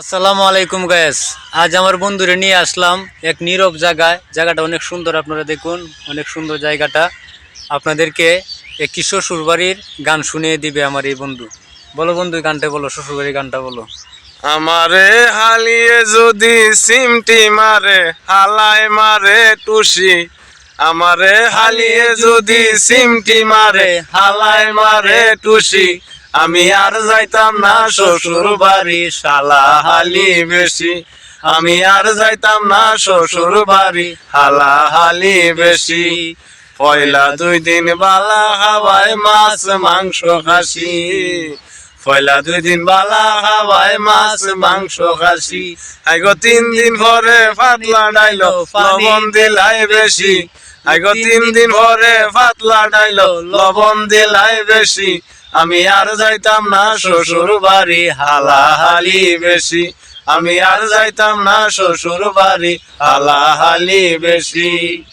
আসসালামু আলাইকুম গায়েস আজ আমার বন্ধুরে নিয়ে আসলাম এক নীরব জায়গায়। জায়গাটা অনেক সুন্দর, আপনারা দেখুন, অনেক সুন্দর জায়গাটা। আপনাদেরকে একটি শ্বশুরবাড়ির গান শুনিয়ে দিবে আমার এই বন্ধু। বলো বন্ধু গানটা বলো, শ্বশুরবাড়ির গানটা বলো। আমারে হালিয়ে যদি সিমটি মারে, হালায় মারে টুসি। আমারে হালিয়ে যদি সিমটি মারে, হালায় মারে টুসি। আমি আর যাইতাম না শ্বশুর বাড়ি শালা হালি বেশি। আমি আর যাইতাম না শ্বশুর বাড়ি হালা হালি বেশি। পয়লা দুই দিন বালা হাওয়ায় মাছ, মাংস, খাসি। পয়লা দুই দিন বালা হাওয়ায় মাছ, মাংস, খাসি। আইগো তিন দিন পরে পাতলা ডাইলো, লবণ দিলাই বেশি। আইগো তিন দিন পরে পাতলা ডাইলো, লবণ দিলাই বেশি। আমি আর যাইতাম না শ্বশুর বাড়ি, হালাহালি বেশি। আমি আর যাইতাম না শ্বশুর বাড়ি, হালাহালি বেশি।